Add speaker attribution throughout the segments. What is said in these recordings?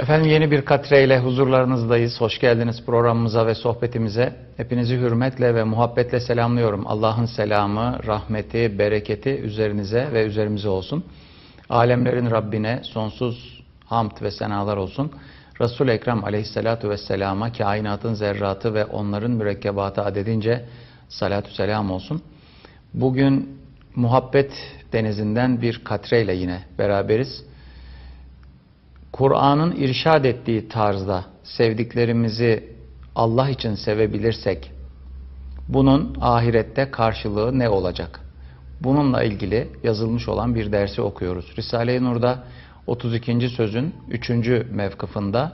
Speaker 1: Efendim yeni bir katre ile huzurlarınızdayız. Hoş geldiniz programımıza ve sohbetimize. Hepinizi hürmetle ve muhabbetle selamlıyorum. Allah'ın selamı, rahmeti, bereketi üzerinize ve üzerimize olsun. Alemlerin Rabbine sonsuz hamd ve senalar olsun. Resul-i Ekrem aleyhissalatu vesselama kainatın zerratı ve onların mürekkebatı adedince salatü selam olsun. Bugün muhabbet denizinden bir katreyle yine beraberiz. Kur'an'ın irşad ettiği tarzda sevdiklerimizi Allah için sevebilirsek bunun ahirette karşılığı ne olacak? Bununla ilgili yazılmış olan bir dersi okuyoruz. Risale-i Nur'da 32. sözün 3. mevkıfında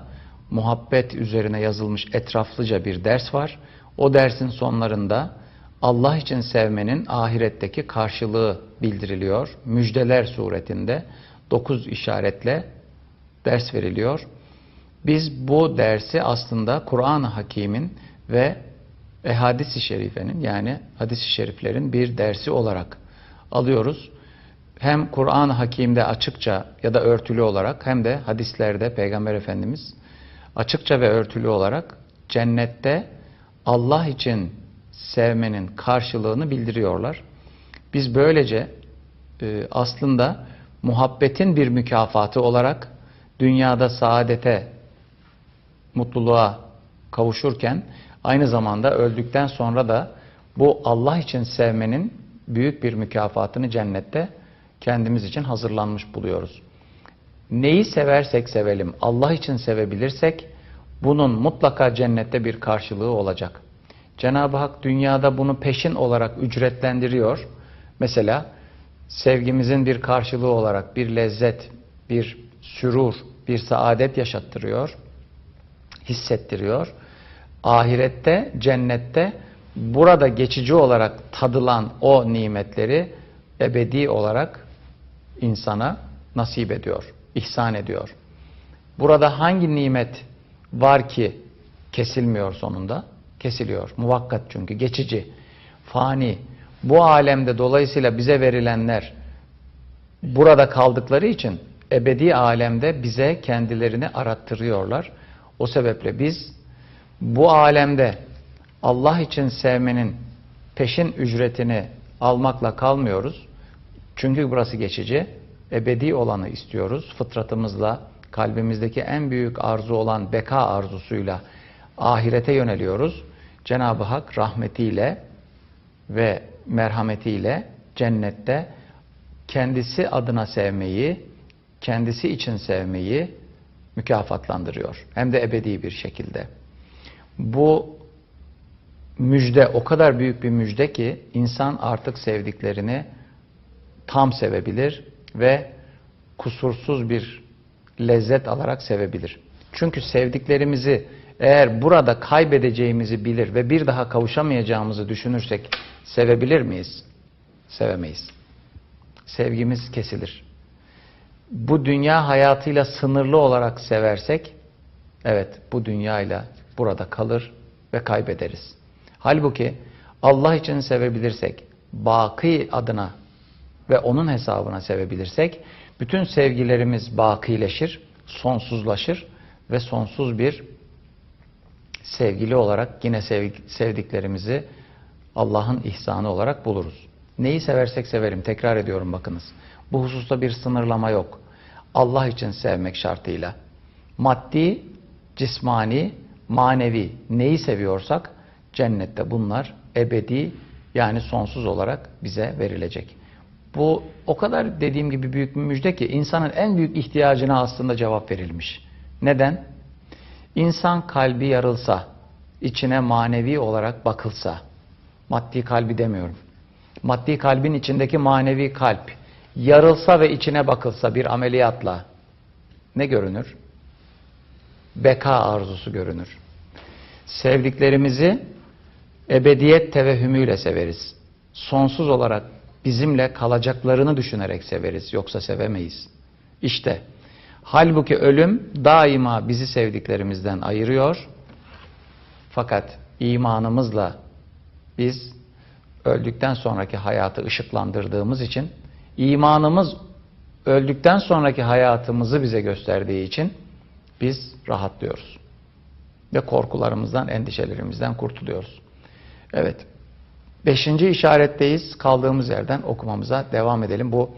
Speaker 1: muhabbet üzerine yazılmış etraflıca bir ders var. O dersin sonlarında Allah için sevmenin ahiretteki karşılığı bildiriliyor. Müjdeler suretinde 9 işaretle ders veriliyor. Biz bu dersi aslında Kur'an-ı Hakim'in ve ehadis-i şerifenin yani hadis-i şeriflerin bir dersi olarak alıyoruz. Hem Kur'an-ı Hakim'de açıkça ya da örtülü olarak hem de hadislerde Peygamber Efendimiz açıkça ve örtülü olarak cennette Allah için sevmenin karşılığını bildiriyorlar. Biz böylece e, aslında muhabbetin bir mükafatı olarak dünyada saadete, mutluluğa kavuşurken aynı zamanda öldükten sonra da bu Allah için sevmenin büyük bir mükafatını cennette kendimiz için hazırlanmış buluyoruz. Neyi seversek sevelim, Allah için sevebilirsek bunun mutlaka cennette bir karşılığı olacak. Cenab-ı Hak dünyada bunu peşin olarak ücretlendiriyor. Mesela sevgimizin bir karşılığı olarak bir lezzet, bir sürur, bir saadet yaşattırıyor, hissettiriyor. Ahirette, cennette burada geçici olarak tadılan o nimetleri ebedi olarak insana nasip ediyor, ihsan ediyor. Burada hangi nimet var ki kesilmiyor sonunda? Kesiliyor. Muvakkat çünkü, geçici, fani. Bu alemde dolayısıyla bize verilenler burada kaldıkları için ebedi alemde bize kendilerini arattırıyorlar. O sebeple biz bu alemde Allah için sevmenin peşin ücretini almakla kalmıyoruz. Çünkü burası geçici. Ebedi olanı istiyoruz. Fıtratımızla, kalbimizdeki en büyük arzu olan beka arzusuyla ahirete yöneliyoruz. Cenab-ı Hak rahmetiyle ve merhametiyle cennette kendisi adına sevmeyi, kendisi için sevmeyi mükafatlandırıyor. Hem de ebedi bir şekilde. Bu müjde o kadar büyük bir müjde ki insan artık sevdiklerini tam sevebilir ve kusursuz bir lezzet alarak sevebilir. Çünkü sevdiklerimizi eğer burada kaybedeceğimizi bilir ve bir daha kavuşamayacağımızı düşünürsek sevebilir miyiz? Sevemeyiz. Sevgimiz kesilir. Bu dünya hayatıyla sınırlı olarak seversek evet bu dünyayla burada kalır ve kaybederiz. Halbuki Allah için sevebilirsek, baki adına ve onun hesabına sevebilirsek bütün sevgilerimiz bakileşir, sonsuzlaşır ve sonsuz bir sevgili olarak yine sevdiklerimizi Allah'ın ihsanı olarak buluruz. Neyi seversek severim. Tekrar ediyorum bakınız. Bu hususta bir sınırlama yok. Allah için sevmek şartıyla. Maddi, cismani, manevi neyi seviyorsak cennette bunlar ebedi yani sonsuz olarak bize verilecek. Bu o kadar dediğim gibi büyük bir müjde ki insanın en büyük ihtiyacına aslında cevap verilmiş. Neden? İnsan kalbi yarılsa, içine manevi olarak bakılsa, maddi kalbi demiyorum. Maddi kalbin içindeki manevi kalp yarılsa ve içine bakılsa bir ameliyatla ne görünür? Beka arzusu görünür. Sevdiklerimizi ebediyet tevehümüyle severiz. Sonsuz olarak bizimle kalacaklarını düşünerek severiz. Yoksa sevemeyiz. İşte halbuki ölüm daima bizi sevdiklerimizden ayırıyor. Fakat imanımızla biz öldükten sonraki hayatı ışıklandırdığımız için imanımız öldükten sonraki hayatımızı bize gösterdiği için biz rahatlıyoruz. Ve korkularımızdan, endişelerimizden kurtuluyoruz. Evet. Beşinci işaretteyiz. Kaldığımız yerden okumamıza devam edelim. Bu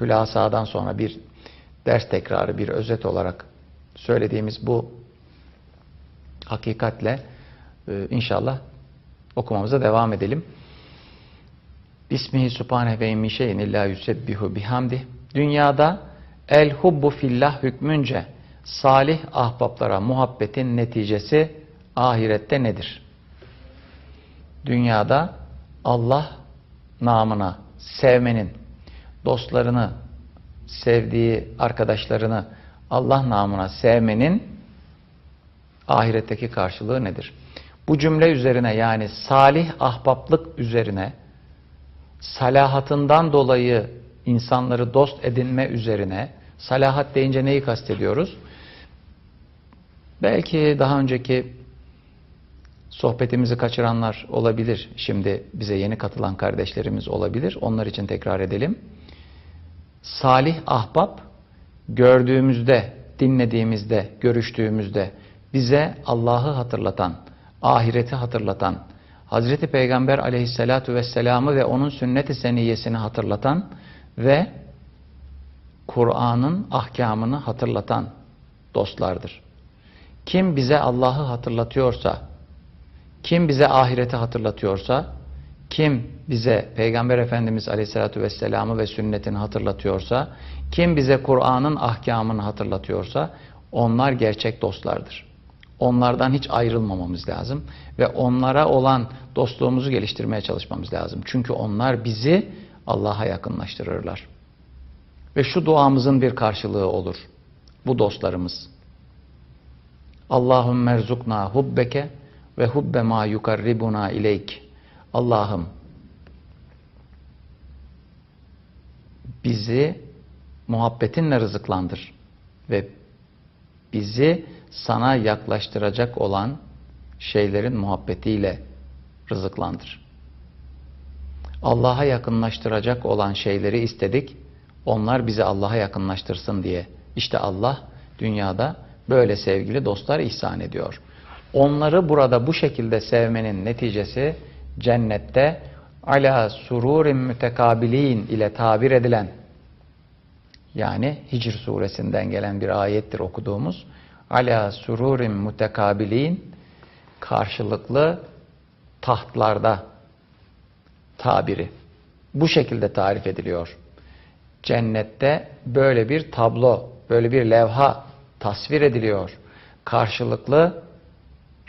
Speaker 1: hülasadan sonra bir ders tekrarı, bir özet olarak söylediğimiz bu hakikatle e, inşallah okumamıza devam edelim. Bismihi subhanehu ve min şeyin illa yusebbihu bihamdi. Dünyada el hubbu fillah hükmünce salih ahbaplara muhabbetin neticesi ahirette nedir? Dünyada Allah namına sevmenin, dostlarını, sevdiği arkadaşlarını Allah namına sevmenin ahiretteki karşılığı nedir? Bu cümle üzerine yani salih ahbaplık üzerine salahatından dolayı insanları dost edinme üzerine salahat deyince neyi kastediyoruz? Belki daha önceki sohbetimizi kaçıranlar olabilir. Şimdi bize yeni katılan kardeşlerimiz olabilir. Onlar için tekrar edelim. Salih ahbap gördüğümüzde, dinlediğimizde, görüştüğümüzde bize Allah'ı hatırlatan, ahireti hatırlatan, Hazreti Peygamber aleyhissalatu vesselam'ı ve onun sünnet-i seniyyesini hatırlatan ve Kur'an'ın ahkamını hatırlatan dostlardır. Kim bize Allah'ı hatırlatıyorsa, kim bize ahireti hatırlatıyorsa, kim bize Peygamber Efendimiz Aleyhisselatü Vesselam'ı ve sünnetini hatırlatıyorsa, kim bize Kur'an'ın ahkamını hatırlatıyorsa, onlar gerçek dostlardır. Onlardan hiç ayrılmamamız lazım ve onlara olan dostluğumuzu geliştirmeye çalışmamız lazım. Çünkü onlar bizi Allah'a yakınlaştırırlar. Ve şu duamızın bir karşılığı olur. Bu dostlarımız. Allahümme erzukna hubbeke ve hubbe ma yukarribuna ileyk. Allah'ım bizi muhabbetinle rızıklandır ve bizi sana yaklaştıracak olan şeylerin muhabbetiyle rızıklandır. Allah'a yakınlaştıracak olan şeyleri istedik. Onlar bizi Allah'a yakınlaştırsın diye. İşte Allah dünyada böyle sevgili dostlar ihsan ediyor. Onları burada bu şekilde sevmenin neticesi cennette ala sururin mütekabilin ile tabir edilen yani Hicr suresinden gelen bir ayettir okuduğumuz ala sururin mütekabilin karşılıklı tahtlarda tabiri. Bu şekilde tarif ediliyor. Cennette böyle bir tablo, böyle bir levha tasvir ediliyor. Karşılıklı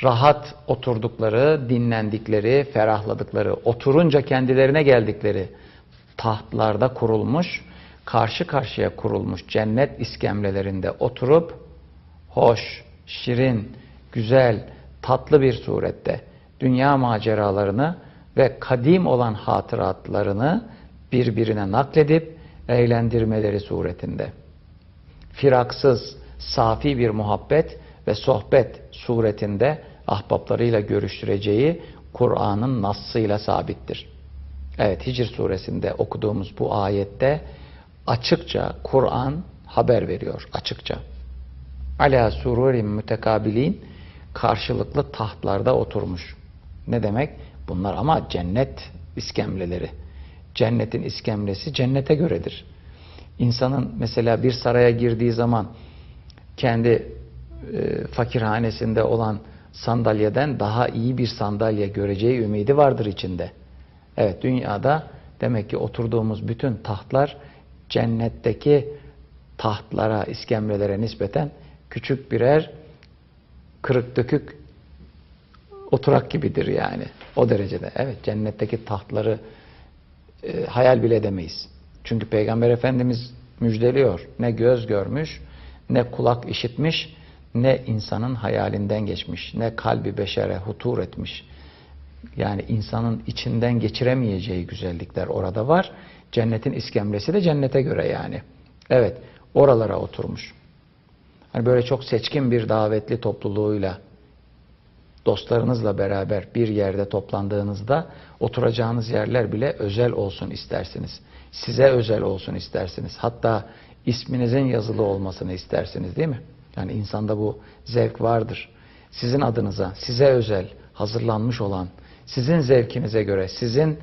Speaker 1: rahat oturdukları, dinlendikleri, ferahladıkları, oturunca kendilerine geldikleri tahtlarda kurulmuş, karşı karşıya kurulmuş cennet iskemlelerinde oturup hoş, şirin, güzel, tatlı bir surette dünya maceralarını ve kadim olan hatıratlarını birbirine nakledip eğlendirmeleri suretinde. Firaksız, safi bir muhabbet ve sohbet suretinde ahbaplarıyla görüştüreceği Kur'an'ın nassıyla sabittir. Evet Hicr suresinde okuduğumuz bu ayette açıkça Kur'an haber veriyor açıkça. Ala sururin mütekabilin karşılıklı tahtlarda oturmuş. Ne demek? Bunlar ama cennet iskemleleri. Cennetin iskemlesi cennete göredir. İnsanın mesela bir saraya girdiği zaman kendi e, fakirhanesinde olan sandalyeden daha iyi bir sandalye göreceği ümidi vardır içinde. Evet dünyada demek ki oturduğumuz bütün tahtlar cennetteki tahtlara, iskemlelere nispeten küçük birer kırık dökük oturak gibidir yani. O derecede. Evet cennetteki tahtları e, hayal bile edemeyiz. Çünkü Peygamber Efendimiz müjdeliyor. Ne göz görmüş, ne kulak işitmiş, ne insanın hayalinden geçmiş, ne kalbi beşere hutur etmiş. Yani insanın içinden geçiremeyeceği güzellikler orada var. Cennetin iskemlesi de cennete göre yani. Evet, oralara oturmuş. Hani böyle çok seçkin bir davetli topluluğuyla dostlarınızla beraber bir yerde toplandığınızda oturacağınız yerler bile özel olsun istersiniz. Size özel olsun istersiniz. Hatta isminizin yazılı olmasını istersiniz değil mi? Yani insanda bu zevk vardır. Sizin adınıza, size özel hazırlanmış olan, sizin zevkinize göre, sizin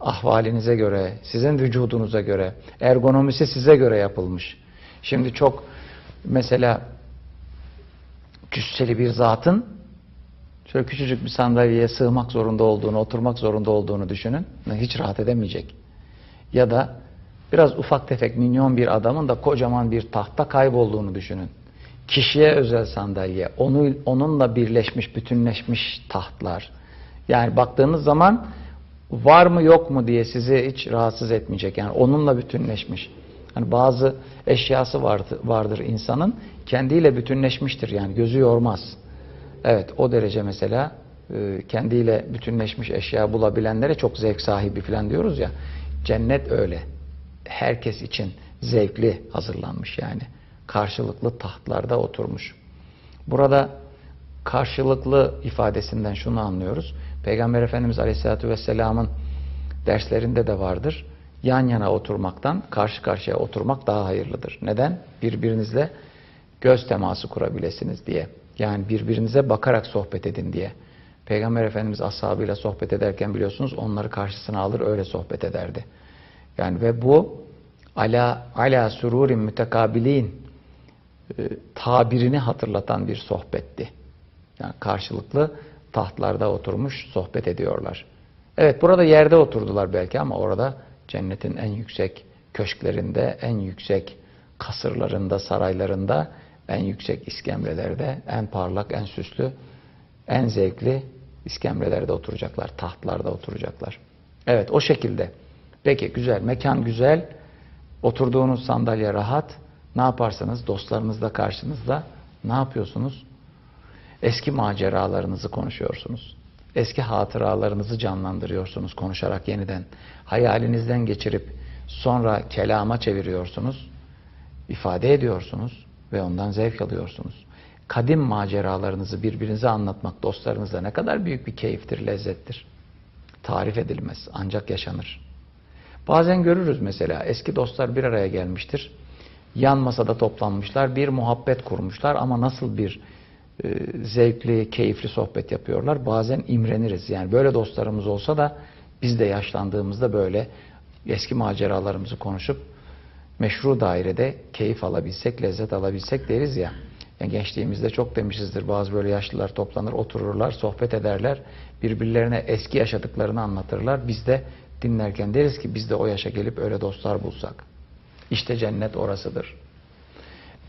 Speaker 1: ahvalinize göre, sizin vücudunuza göre, ergonomisi size göre yapılmış. Şimdi çok mesela cüsseli bir zatın şöyle küçücük bir sandalyeye sığmak zorunda olduğunu, oturmak zorunda olduğunu düşünün. Hiç rahat edemeyecek. Ya da biraz ufak tefek minyon bir adamın da kocaman bir tahta kaybolduğunu düşünün. Kişiye özel sandalye, onu, onunla birleşmiş, bütünleşmiş tahtlar. Yani baktığınız zaman var mı yok mu diye sizi hiç rahatsız etmeyecek. Yani onunla bütünleşmiş. Hani bazı eşyası vardır, vardır insanın kendiyle bütünleşmiştir yani gözü yormaz. Evet o derece mesela e, kendiyle bütünleşmiş eşya bulabilenlere çok zevk sahibi falan diyoruz ya. Cennet öyle. Herkes için zevkli hazırlanmış yani. Karşılıklı tahtlarda oturmuş. Burada karşılıklı ifadesinden şunu anlıyoruz. Peygamber Efendimiz Aleyhisselatü Vesselam'ın derslerinde de vardır. Yan yana oturmaktan karşı karşıya oturmak daha hayırlıdır. Neden? Birbirinizle göz teması kurabilirsiniz diye. Yani birbirinize bakarak sohbet edin diye. Peygamber Efendimiz ashabıyla sohbet ederken biliyorsunuz onları karşısına alır öyle sohbet ederdi. Yani ve bu ala ala sururin mütekabilin e, tabirini hatırlatan bir sohbetti. Yani karşılıklı tahtlarda oturmuş sohbet ediyorlar. Evet burada yerde oturdular belki ama orada cennetin en yüksek köşklerinde, en yüksek kasırlarında, saraylarında, en yüksek iskemlelerde, en parlak, en süslü, en zevkli iskemlelerde oturacaklar, tahtlarda oturacaklar. Evet o şekilde. Peki güzel, mekan güzel, oturduğunuz sandalye rahat. Ne yaparsanız dostlarınızla karşınızda ne yapıyorsunuz? Eski maceralarınızı konuşuyorsunuz. Eski hatıralarınızı canlandırıyorsunuz konuşarak yeniden. Hayalinizden geçirip sonra kelama çeviriyorsunuz. ifade ediyorsunuz ve ondan zevk alıyorsunuz. Kadim maceralarınızı birbirinize anlatmak dostlarınızla ne kadar büyük bir keyiftir, lezzettir. Tarif edilmez, ancak yaşanır. Bazen görürüz mesela eski dostlar bir araya gelmiştir. Yan masada toplanmışlar, bir muhabbet kurmuşlar ama nasıl bir e, zevkli, keyifli sohbet yapıyorlar. Bazen imreniriz. Yani böyle dostlarımız olsa da biz de yaşlandığımızda böyle eski maceralarımızı konuşup meşru dairede keyif alabilsek, lezzet alabilsek deriz ya. Yani gençliğimizde çok demişizdir. Bazı böyle yaşlılar toplanır, otururlar, sohbet ederler. Birbirlerine eski yaşadıklarını anlatırlar. Biz de dinlerken deriz ki biz de o yaşa gelip öyle dostlar bulsak. İşte cennet orasıdır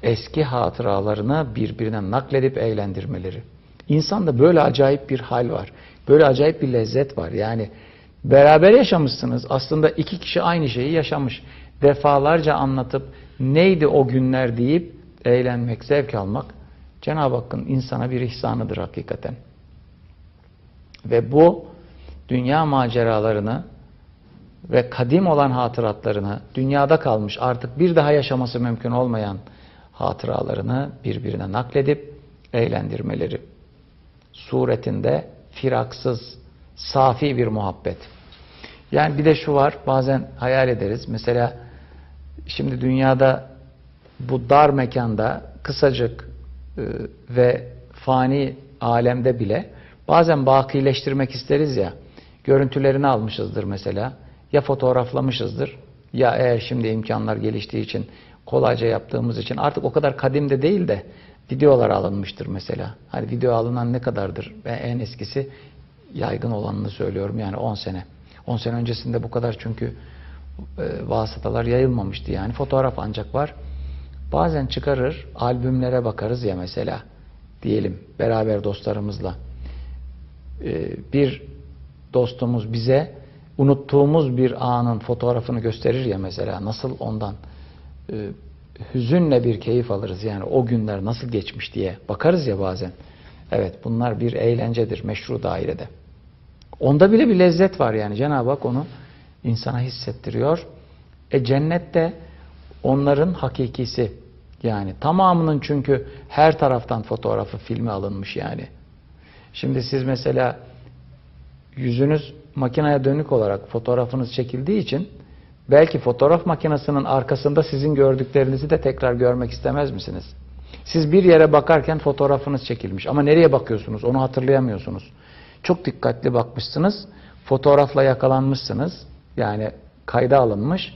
Speaker 1: eski hatıralarını birbirine nakledip eğlendirmeleri. İnsanda böyle acayip bir hal var. Böyle acayip bir lezzet var. Yani beraber yaşamışsınız. Aslında iki kişi aynı şeyi yaşamış. Defalarca anlatıp neydi o günler deyip eğlenmek, zevk almak Cenab-ı Hakk'ın insana bir ihsanıdır hakikaten. Ve bu dünya maceralarını ve kadim olan hatıratlarını dünyada kalmış artık bir daha yaşaması mümkün olmayan hatıralarını birbirine nakledip eğlendirmeleri. Suretinde firaksız, safi bir muhabbet. Yani bir de şu var, bazen hayal ederiz. Mesela şimdi dünyada bu dar mekanda kısacık e, ve fani alemde bile bazen bakileştirmek isteriz ya. Görüntülerini almışızdır mesela. Ya fotoğraflamışızdır ya eğer şimdi imkanlar geliştiği için kolayca yaptığımız için artık o kadar kadim de değil de videolar alınmıştır mesela. Hani video alınan ne kadardır? Ben en eskisi yaygın olanını söylüyorum yani 10 sene. 10 sene öncesinde bu kadar çünkü e, vasıtalar yayılmamıştı yani. Fotoğraf ancak var. Bazen çıkarır, albümlere bakarız ya mesela. Diyelim beraber dostlarımızla. E, bir dostumuz bize unuttuğumuz bir anın fotoğrafını gösterir ya mesela. Nasıl ondan e, hüzünle bir keyif alırız. Yani o günler nasıl geçmiş diye bakarız ya bazen. Evet bunlar bir eğlencedir meşru dairede. Onda bile bir lezzet var yani Cenab-ı Hak onu insana hissettiriyor. E cennette onların hakikisi yani tamamının çünkü her taraftan fotoğrafı filmi alınmış yani. Şimdi siz mesela yüzünüz makineye dönük olarak fotoğrafınız çekildiği için Belki fotoğraf makinesinin arkasında sizin gördüklerinizi de tekrar görmek istemez misiniz? Siz bir yere bakarken fotoğrafınız çekilmiş ama nereye bakıyorsunuz onu hatırlayamıyorsunuz. Çok dikkatli bakmışsınız, fotoğrafla yakalanmışsınız. Yani kayda alınmış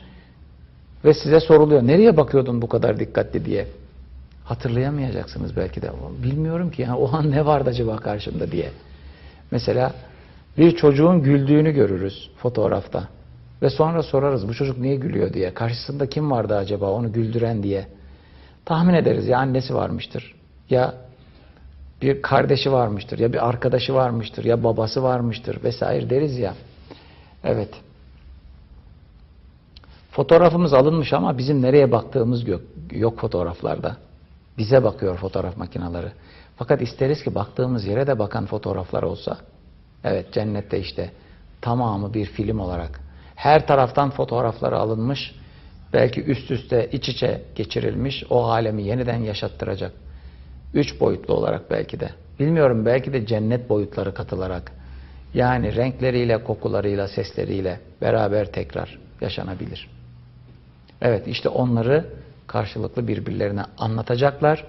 Speaker 1: ve size soruluyor nereye bakıyordun bu kadar dikkatli diye. Hatırlayamayacaksınız belki de. Bilmiyorum ki yani o an ne vardı acaba karşımda diye. Mesela bir çocuğun güldüğünü görürüz fotoğrafta. Ve sonra sorarız bu çocuk niye gülüyor diye. Karşısında kim vardı acaba onu güldüren diye. Tahmin ederiz ya annesi varmıştır. Ya bir kardeşi varmıştır. Ya bir arkadaşı varmıştır. Ya babası varmıştır vesaire deriz ya. Evet. Fotoğrafımız alınmış ama bizim nereye baktığımız yok, yok fotoğraflarda. Bize bakıyor fotoğraf makineleri. Fakat isteriz ki baktığımız yere de bakan fotoğraflar olsa. Evet cennette işte tamamı bir film olarak. Her taraftan fotoğrafları alınmış. Belki üst üste iç içe geçirilmiş. O alemi yeniden yaşattıracak. Üç boyutlu olarak belki de. Bilmiyorum belki de cennet boyutları katılarak. Yani renkleriyle, kokularıyla, sesleriyle beraber tekrar yaşanabilir. Evet işte onları karşılıklı birbirlerine anlatacaklar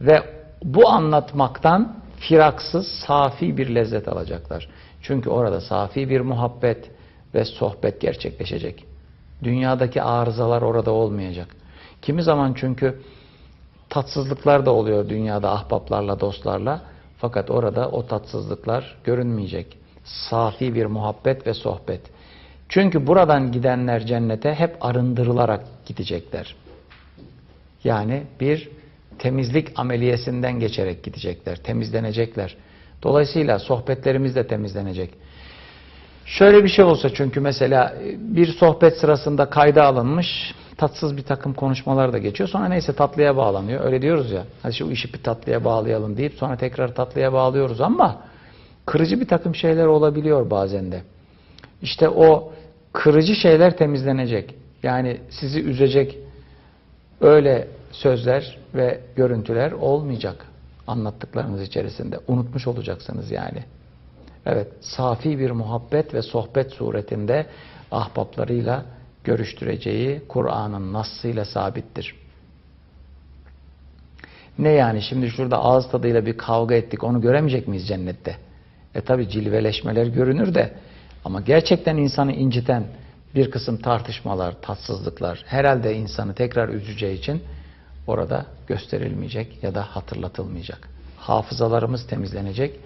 Speaker 1: ve bu anlatmaktan firaksız, safi bir lezzet alacaklar. Çünkü orada safi bir muhabbet ve sohbet gerçekleşecek. Dünyadaki arızalar orada olmayacak. Kimi zaman çünkü tatsızlıklar da oluyor dünyada ahbaplarla, dostlarla. Fakat orada o tatsızlıklar görünmeyecek. Safi bir muhabbet ve sohbet. Çünkü buradan gidenler cennete hep arındırılarak gidecekler. Yani bir temizlik ameliyesinden geçerek gidecekler, temizlenecekler. Dolayısıyla sohbetlerimiz de temizlenecek. Şöyle bir şey olsa çünkü mesela bir sohbet sırasında kayda alınmış, tatsız bir takım konuşmalar da geçiyor. Sonra neyse tatlıya bağlanıyor. Öyle diyoruz ya. Hadi şu işi bir tatlıya bağlayalım deyip sonra tekrar tatlıya bağlıyoruz ama kırıcı bir takım şeyler olabiliyor bazen de. İşte o kırıcı şeyler temizlenecek. Yani sizi üzecek öyle sözler ve görüntüler olmayacak anlattıklarınız içerisinde. Unutmuş olacaksınız yani. Evet, safi bir muhabbet ve sohbet suretinde ahbaplarıyla görüştüreceği Kur'an'ın nassıyla sabittir. Ne yani şimdi şurada ağız tadıyla bir kavga ettik onu göremeyecek miyiz cennette? E tabi cilveleşmeler görünür de ama gerçekten insanı inciten bir kısım tartışmalar, tatsızlıklar herhalde insanı tekrar üzeceği için orada gösterilmeyecek ya da hatırlatılmayacak. Hafızalarımız temizlenecek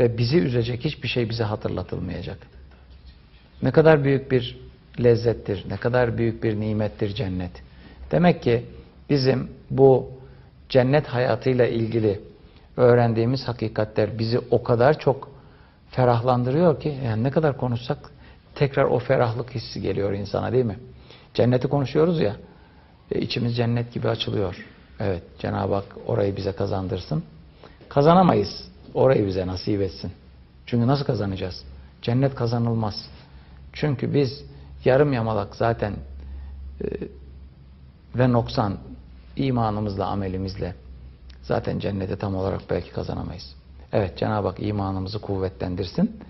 Speaker 1: ve bizi üzecek hiçbir şey bize hatırlatılmayacak. Ne kadar büyük bir lezzettir, ne kadar büyük bir nimettir cennet. Demek ki bizim bu cennet hayatıyla ilgili öğrendiğimiz hakikatler bizi o kadar çok ferahlandırıyor ki yani ne kadar konuşsak tekrar o ferahlık hissi geliyor insana değil mi? Cenneti konuşuyoruz ya e, içimiz cennet gibi açılıyor. Evet Cenab-ı Hak orayı bize kazandırsın. Kazanamayız. Orayı bize nasip etsin. Çünkü nasıl kazanacağız? Cennet kazanılmaz. Çünkü biz yarım yamalak zaten e, ve noksan imanımızla, amelimizle zaten cenneti tam olarak belki kazanamayız. Evet Cenab-ı Hak imanımızı kuvvetlendirsin.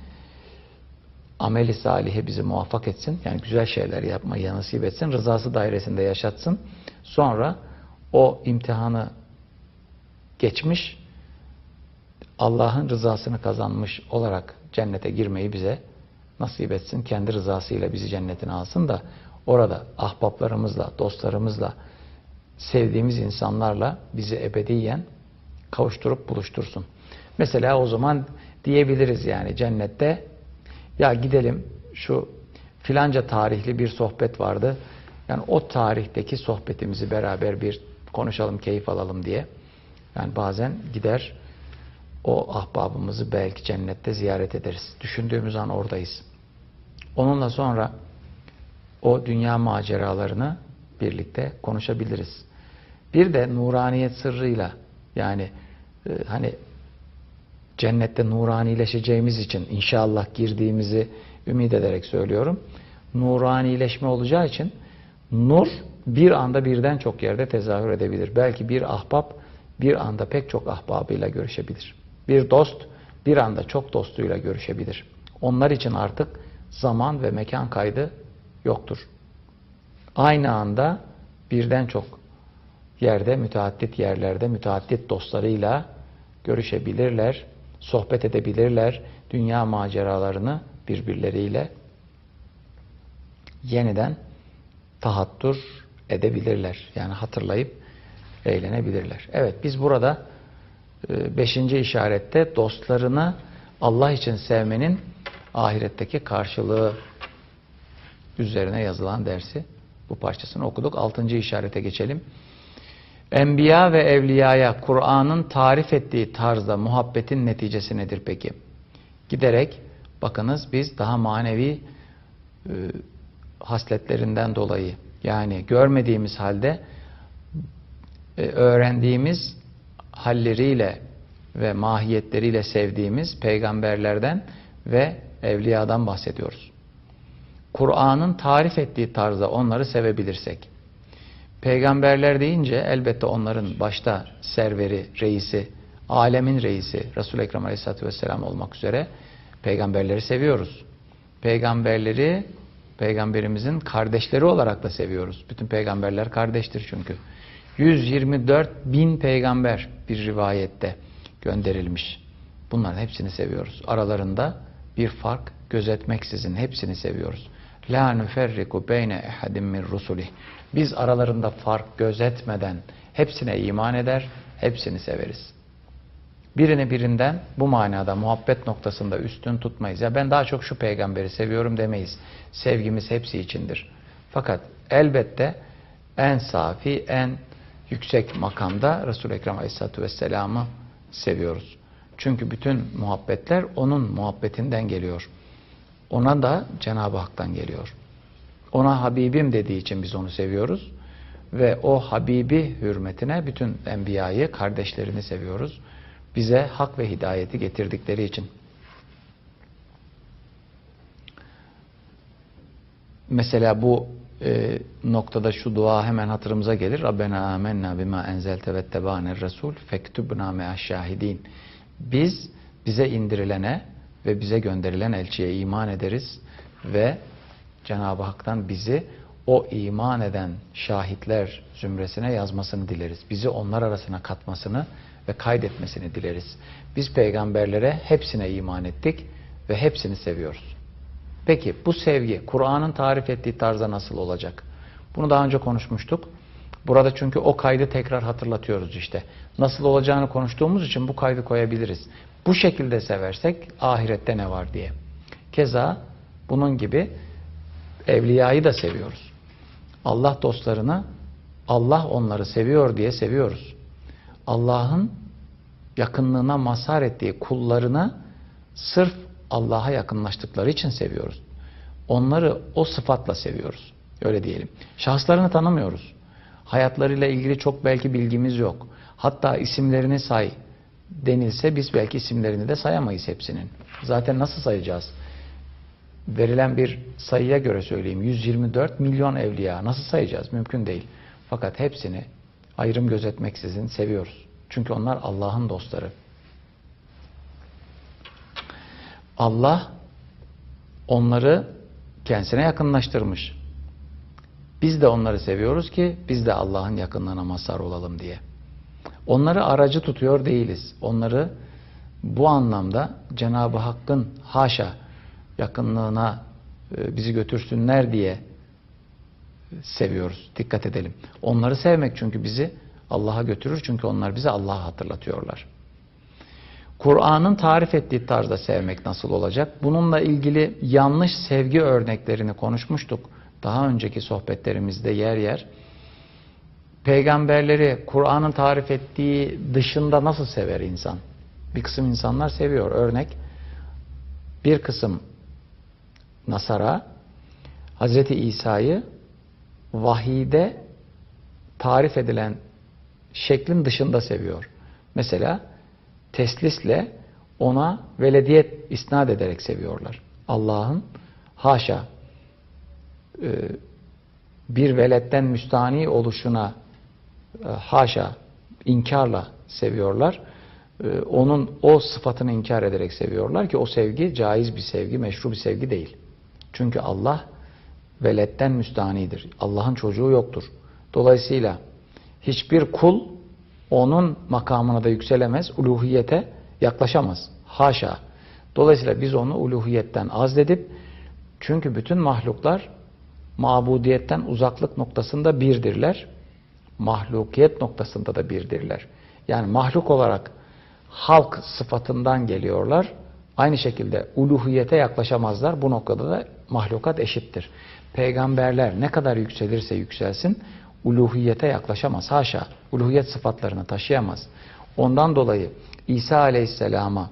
Speaker 1: Ameli salihe bizi muvaffak etsin. Yani güzel şeyler yapmayı nasip etsin. Rızası dairesinde yaşatsın. Sonra o imtihanı geçmiş, Allah'ın rızasını kazanmış olarak cennete girmeyi bize nasip etsin. Kendi rızasıyla bizi cennetine alsın da orada ahbaplarımızla, dostlarımızla, sevdiğimiz insanlarla bizi ebediyen kavuşturup buluştursun. Mesela o zaman diyebiliriz yani cennette ya gidelim şu filanca tarihli bir sohbet vardı. Yani o tarihteki sohbetimizi beraber bir konuşalım, keyif alalım diye. Yani bazen gider o ahbabımızı belki cennette ziyaret ederiz. Düşündüğümüz an oradayız. Onunla sonra o dünya maceralarını birlikte konuşabiliriz. Bir de nuraniyet sırrıyla yani e, hani cennette nuranileşeceğimiz için inşallah girdiğimizi ümit ederek söylüyorum. Nuranileşme olacağı için nur bir anda birden çok yerde tezahür edebilir. Belki bir ahbap bir anda pek çok ahbabıyla görüşebilir. Bir dost bir anda çok dostuyla görüşebilir. Onlar için artık zaman ve mekan kaydı yoktur. Aynı anda birden çok yerde, müteaddit yerlerde, müteaddit dostlarıyla görüşebilirler, sohbet edebilirler, dünya maceralarını birbirleriyle yeniden tahattur edebilirler. Yani hatırlayıp eğlenebilirler. Evet biz burada beşinci işarette dostlarını Allah için sevmenin ahiretteki karşılığı üzerine yazılan dersi bu parçasını okuduk. Altıncı işarete geçelim. Enbiya ve evliyaya Kur'an'ın tarif ettiği tarzda muhabbetin neticesi nedir peki? Giderek bakınız biz daha manevi e, hasletlerinden dolayı yani görmediğimiz halde e, öğrendiğimiz halleriyle ve mahiyetleriyle sevdiğimiz peygamberlerden ve evliyadan bahsediyoruz. Kur'an'ın tarif ettiği tarzda onları sevebilirsek, peygamberler deyince elbette onların başta serveri, reisi, alemin reisi Resul-i Ekrem Aleyhisselatü Vesselam olmak üzere peygamberleri seviyoruz. Peygamberleri peygamberimizin kardeşleri olarak da seviyoruz. Bütün peygamberler kardeştir çünkü. 124 bin peygamber bir rivayette gönderilmiş. Bunların hepsini seviyoruz. Aralarında bir fark gözetmeksizin hepsini seviyoruz. La nüferriku beyne ehadim min rusulih. Biz aralarında fark gözetmeden hepsine iman eder, hepsini severiz. Birini birinden bu manada muhabbet noktasında üstün tutmayız. Ya ben daha çok şu peygamberi seviyorum demeyiz. Sevgimiz hepsi içindir. Fakat elbette en safi, en yüksek makamda Resul-i Ekrem Aleyhisselatü Vesselam'ı seviyoruz. Çünkü bütün muhabbetler onun muhabbetinden geliyor. Ona da Cenab-ı Hak'tan geliyor. Ona Habibim dediği için biz onu seviyoruz. Ve o Habibi hürmetine bütün enbiyayı, kardeşlerini seviyoruz. Bize hak ve hidayeti getirdikleri için. Mesela bu e, noktada şu dua hemen hatırımıza gelir. Rabbena amennâ bima enzelte ve tebâner resul fektubna me'aş şahidin. Biz bize indirilene ve bize gönderilen elçiye iman ederiz ve Cenab-ı Hak'tan bizi o iman eden şahitler zümresine yazmasını dileriz. Bizi onlar arasına katmasını ve kaydetmesini dileriz. Biz peygamberlere hepsine iman ettik ve hepsini seviyoruz. Peki bu sevgi Kur'an'ın tarif ettiği tarzda nasıl olacak? Bunu daha önce konuşmuştuk. Burada çünkü o kaydı tekrar hatırlatıyoruz işte. Nasıl olacağını konuştuğumuz için bu kaydı koyabiliriz. Bu şekilde seversek ahirette ne var diye. Keza bunun gibi evliyayı da seviyoruz. Allah dostlarını Allah onları seviyor diye seviyoruz. Allah'ın yakınlığına mazhar ettiği kullarını sırf Allah'a yakınlaştıkları için seviyoruz. Onları o sıfatla seviyoruz. Öyle diyelim. Şahıslarını tanımıyoruz. Hayatlarıyla ilgili çok belki bilgimiz yok. Hatta isimlerini say denilse biz belki isimlerini de sayamayız hepsinin. Zaten nasıl sayacağız? Verilen bir sayıya göre söyleyeyim. 124 milyon evliya. Nasıl sayacağız? Mümkün değil. Fakat hepsini ayrım gözetmeksizin seviyoruz. Çünkü onlar Allah'ın dostları. Allah onları kendisine yakınlaştırmış. Biz de onları seviyoruz ki biz de Allah'ın yakınlığına mazhar olalım diye. Onları aracı tutuyor değiliz. Onları bu anlamda Cenab-ı Hakk'ın haşa yakınlığına e, bizi götürsünler diye seviyoruz. Dikkat edelim. Onları sevmek çünkü bizi Allah'a götürür. Çünkü onlar bize Allah'ı hatırlatıyorlar. Kur'an'ın tarif ettiği tarzda sevmek nasıl olacak? Bununla ilgili yanlış sevgi örneklerini konuşmuştuk. Daha önceki sohbetlerimizde yer yer. Peygamberleri Kur'an'ın tarif ettiği dışında nasıl sever insan? Bir kısım insanlar seviyor. Örnek bir kısım Nasara Hazreti İsa'yı vahide tarif edilen şeklin dışında seviyor. Mesela teslisle ona velediyet isnat ederek seviyorlar. Allah'ın haşa e, bir veletten müstani oluşuna e, haşa inkarla seviyorlar. E, onun o sıfatını inkar ederek seviyorlar ki o sevgi caiz bir sevgi, meşru bir sevgi değil. Çünkü Allah veletten müstanidir. Allah'ın çocuğu yoktur. Dolayısıyla Hiçbir kul onun makamına da yükselemez, uluhiyete yaklaşamaz. Haşa. Dolayısıyla biz onu uluhiyetten azledip çünkü bütün mahluklar mabudiyetten uzaklık noktasında birdirler. Mahlukiyet noktasında da birdirler. Yani mahluk olarak halk sıfatından geliyorlar. Aynı şekilde uluhiyete yaklaşamazlar. Bu noktada da mahlukat eşittir. Peygamberler ne kadar yükselirse yükselsin uluhiyete yaklaşamaz. Haşa. Uluhiyet sıfatlarını taşıyamaz. Ondan dolayı İsa Aleyhisselam'a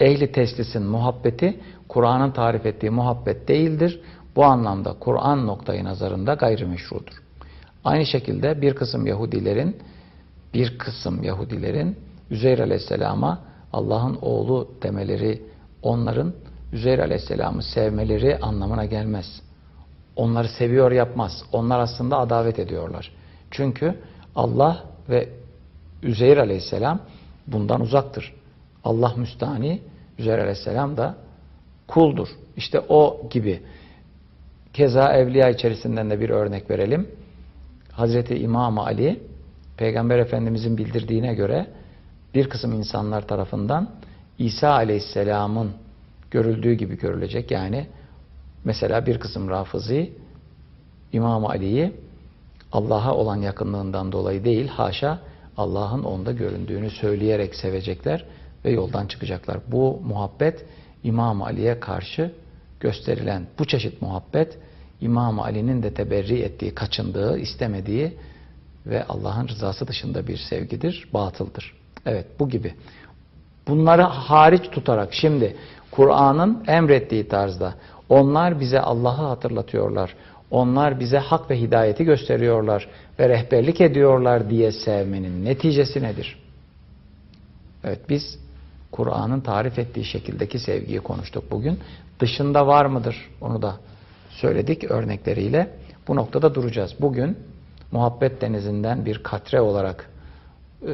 Speaker 1: ehli teslisin muhabbeti Kur'an'ın tarif ettiği muhabbet değildir. Bu anlamda Kur'an noktayı nazarında gayrimeşrudur. Aynı şekilde bir kısım Yahudilerin bir kısım Yahudilerin Üzeyr Aleyhisselam'a Allah'ın oğlu demeleri onların Üzeyr Aleyhisselam'ı sevmeleri anlamına gelmez. Onları seviyor yapmaz. Onlar aslında adavet ediyorlar. Çünkü Allah ve Üzeyr Aleyhisselam bundan uzaktır. Allah müstani, Üzeyr Aleyhisselam da kuldur. İşte o gibi. Keza evliya içerisinden de bir örnek verelim. Hazreti İmam Ali, Peygamber Efendimizin bildirdiğine göre bir kısım insanlar tarafından İsa Aleyhisselam'ın görüldüğü gibi görülecek. Yani mesela bir kısım rafızi İmam Ali'yi Allah'a olan yakınlığından dolayı değil, haşa Allah'ın onda göründüğünü söyleyerek sevecekler ve yoldan çıkacaklar. Bu muhabbet İmam Ali'ye karşı gösterilen bu çeşit muhabbet İmam Ali'nin de teberri ettiği, kaçındığı, istemediği ve Allah'ın rızası dışında bir sevgidir, batıldır. Evet bu gibi. Bunları hariç tutarak şimdi Kur'an'ın emrettiği tarzda onlar bize Allah'ı hatırlatıyorlar. Onlar bize hak ve hidayeti gösteriyorlar ve rehberlik ediyorlar diye sevmenin neticesi nedir? Evet biz Kur'an'ın tarif ettiği şekildeki sevgiyi konuştuk bugün. Dışında var mıdır? Onu da söyledik örnekleriyle. Bu noktada duracağız. Bugün muhabbet denizinden bir katre olarak e,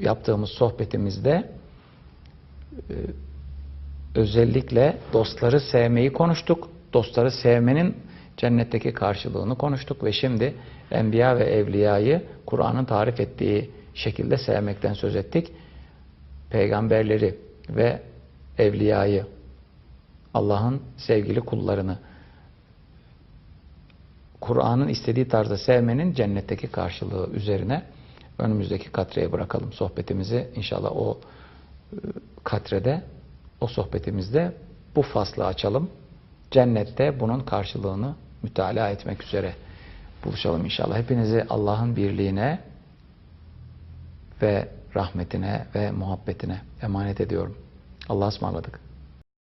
Speaker 1: yaptığımız sohbetimizde e, özellikle dostları sevmeyi konuştuk. Dostları sevmenin cennetteki karşılığını konuştuk ve şimdi enbiya ve evliyayı Kur'an'ın tarif ettiği şekilde sevmekten söz ettik. Peygamberleri ve evliyayı Allah'ın sevgili kullarını Kur'an'ın istediği tarzda sevmenin cennetteki karşılığı üzerine önümüzdeki katreye bırakalım sohbetimizi. İnşallah o e, katrede, o sohbetimizde bu faslı açalım. Cennette bunun karşılığını mütalaa etmek üzere buluşalım inşallah. Hepinizi Allah'ın birliğine ve rahmetine ve muhabbetine emanet ediyorum. Allah'a ısmarladık.